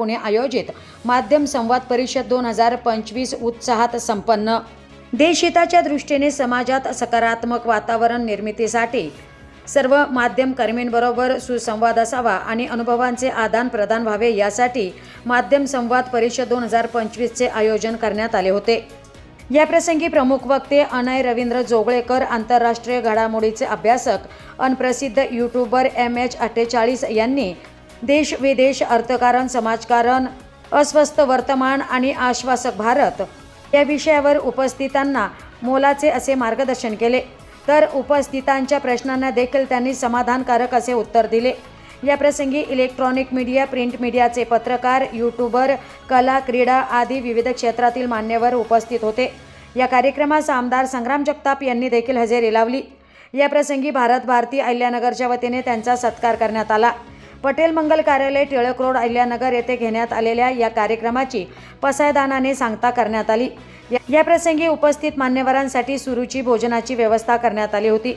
पुणे आयोजित माध्यम संवाद परिषद दोन हजार पंचवीस उत्साहात संपन्न. देशहिताच्या दृष्टीने समाजात सकारात्मक वातावरण निर्मितीसाठी सर्व माध्यम कर्मींबरोबर सुसंवाद असावा आणि अनुभवांचे आदान प्रदान व्हावे यासाठी माध्यम संवाद परिषद दोन हजार पंचवीसचे आयोजन करण्यात आले होते. याप्रसंगी प्रमुख वक्ते अनय रवींद्र जोगळेकर आंतरराष्ट्रीय घडामोडीचे अभ्यासक अनप्रसिद्ध यूट्यूबर एम एच अठ्ठेचाळीस यांनी देश विदेश अर्थकारण समाजकारण अस्वस्थ वर्तमान आणि आश्वासक भारत या विषयावर उपस्थितांना मोलाचे असे मार्गदर्शन केले. तर उपस्थितांच्या प्रश्नांना देखील त्यांनी समाधानकारक असे उत्तर दिले. या प्रसंगी इलेक्ट्रॉनिक मीडिया प्रिंट मीडियाचे पत्रकार यूट्यूबर कला क्रीडा आदी विविध क्षेत्रातील मान्यवर उपस्थित होते. या कार्यक्रमास आमदार संग्राम जगताप यांनी देखील हजेरी लावली. या प्रसंगी भारत भारती अहिल्यानगरच्या वतीने त्यांचा सत्कार करण्यात आला. पटेल मंगल कार्यालय टिळक रोड अहिल्यानगर येथे घेण्यात आलेल्या या कार्यक्रमाची पसायदानाने सांगता करण्यात आली. या- या प्रसंगी उपस्थित मान्यवरांसाठी सुरुची भोजनाची व्यवस्था करण्यात आली होती.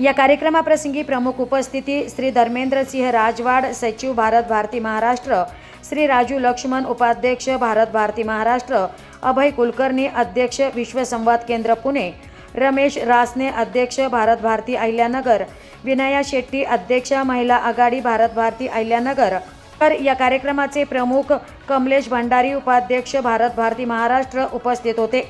या कार्यक्रमाप्रसंगी प्रमुख उपस्थिती श्री धर्मेंद्र सिंह राजवाड सचिव भारत भारती महाराष्ट्र श्री राजू लक्ष्मण उपाध्यक्ष भारत भारती महाराष्ट्र अभय कुलकर्णी अध्यक्ष विश्वसंवाद केंद्र पुणे रमेश रासने अध्यक्ष भारत भारती अहिल्यानगर विनया शेट्टी अध्यक्ष महिला आघाडी भारत भारती अहिल्यानगर तर या कार्यक्रमाचे प्रमुख कमलेश भंडारी उपाध्यक्ष भारत भारती महाराष्ट्र उपस्थित होते.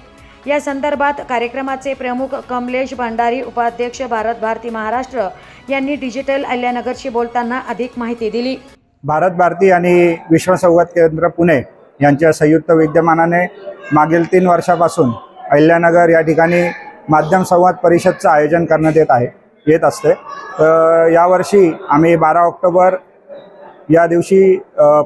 या संदर्भात कार्यक्रमाचे प्रमुख कमलेश भंडारी उपाध्यक्ष भारत भारती महाराष्ट्र यांनी डिजिटल अहिल्यानगरशी बोलताना अधिक माहिती दिली. भारत भारती आणि विश्वसंवाद केंद्र पुणे यांच्या संयुक्त विद्यमानाने मागील तीन वर्षापासून अहिल्यानगर या ठिकाणी माध्यम संवाद परिषदचं आयोजन करण्यात येत आहे. येत असते. तर यावर्षी आम्ही बारा ऑक्टोबर या दिवशी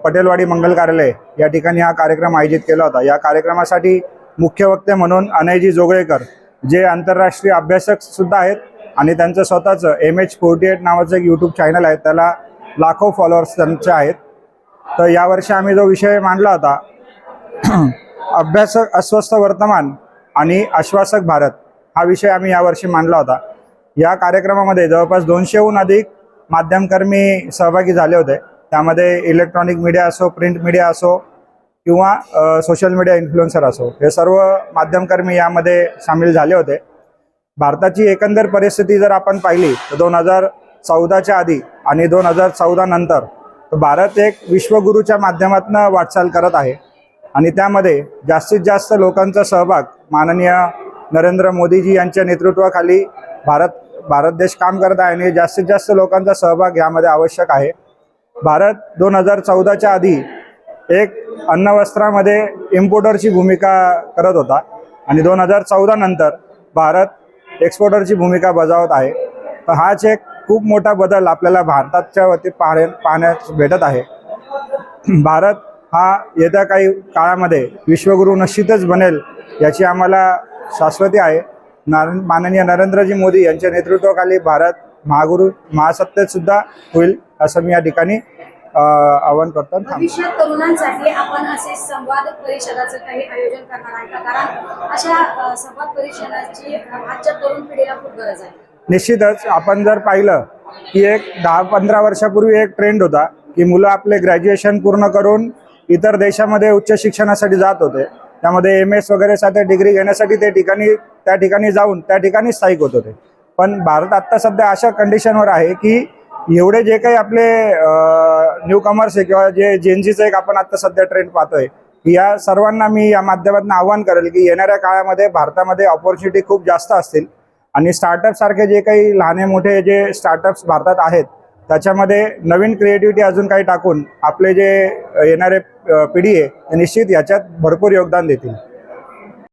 पटेलवाडी मंगल कार्यालय या ठिकाणी हा कार्यक्रम आयोजित केला होता. या कार्यक्रमासाठी मुख्य वक्ते म्हणून अनयजी जोगळेकर जे आंतरराष्ट्रीय अभ्यासक सुद्धा आहेत आणि त्यांचं स्वतःचं एम एच फोर्टी एट नावाचं एक यूट्यूब चॅनल आहे. त्याला लाखो फॉलोअर्स त्यांचे आहेत. तर यावर्षी आम्ही जो विषय मांडला होता अभ्यासक अस्वस्थ वर्तमान आणि आश्वासक भारत हा विषय आम्ही यावर्षी मांडला होता. या कार्यक्रमामध्ये जवळपास दोनशेहून अधिक माध्यमकर्मी सहभागी झाले होते. त्यामध्ये इलेक्ट्रॉनिक मीडिया असो प्रिंट मीडिया असो किंवा सोशल मीडिया इन्फ्लुएन्सर असो हे सर्व माध्यमकर्मी यामध्ये सामील झाले होते. भारताची एकंदर परिस्थिती जर आपण पाहिली तर दोन हजार चौदाच्या आधी आणि दोन हजार चौदा नंतर भारत एक विश्वगुरूच्या माध्यमातून वाटचाल करत आहे. आणि त्यामध्ये जास्तीत जास्त लोकांचा सहभाग माननीय नरेंद्र मोदीजी यांच्या नेतृत्वाखाली भारत भारत देश काम करत आहे आणि जास्तीत जास्त लोकांचा सहभाग यामध्ये आवश्यक आहे. भारत दोन हजार चौदाच्या आधी एक अन्नवस्त्रामध्ये इम्पोर्टरची भूमिका करत होता आणि दोन हजार चौदा नंतर भारत एक्सपोर्टरची भूमिका बजावत आहे. तर हाच एक खूप मोठा बदल आपल्याला भारताच्या वती पाहण्या पाहण्यास भेटत आहे. भारत हा येत्या काही काळामध्ये विश्वगुरू निश्चितच बनेल याची आम्हाला शाश्वती आहे. नार माननीय नरेंद्रजी मोदी यांच्या नेतृत्वाखाली भारत महागुरू महासत्तेत सुद्धा होईल असं मी या ठिकाणी आवाहन करतो. भविष्यात तरुणांसाठी आपण असे संवाद परिषदाचं काही आयोजन करणार आहे का? कारण अशा संवाद परिषदाची आजच्या तरुण पिढीला खूप गरज आहे. निश्चितच आपण जर पाहिलं की एक दहा पंधरा वर्षापूर्वी एक ट्रेंड होता की मुलं आपले ग्रॅज्युएशन पूर्ण करून इतर देशामध्ये उच्च शिक्षणासाठी जात होते. त्यामध्ये एम एस वगैरे साध्या डिग्री घेण्यासाठी ते ठिकाणी त्या ठिकाणी जाऊन त्या ठिकाणी स्थायिक होत होते. पण भारत आत्ता सध्या अशा कंडिशनवर आहे की एवढे जे काही आपले न्यू कमर्स आहे किंवा जे जेनजीचं एक आपण आत्ता सध्या ट्रेंड पाहतोय या सर्वांना मी या माध्यमातून आव्हान करेल की येणाऱ्या काळामध्ये भारतामध्ये ऑपॉर्च्युनिटी खूप जास्त असतील. आणि स्टार्टअप सारखे जे काही लहाने मोठे जे स्टार्टअप्स भारतात आहेत त्याच्यामध्ये नवीन क्रिएटिव्हिटी अजून काही टाकून आपले जे येणारे पिढी आहे ते निश्चित याच्यात भरपूर योगदान देतील.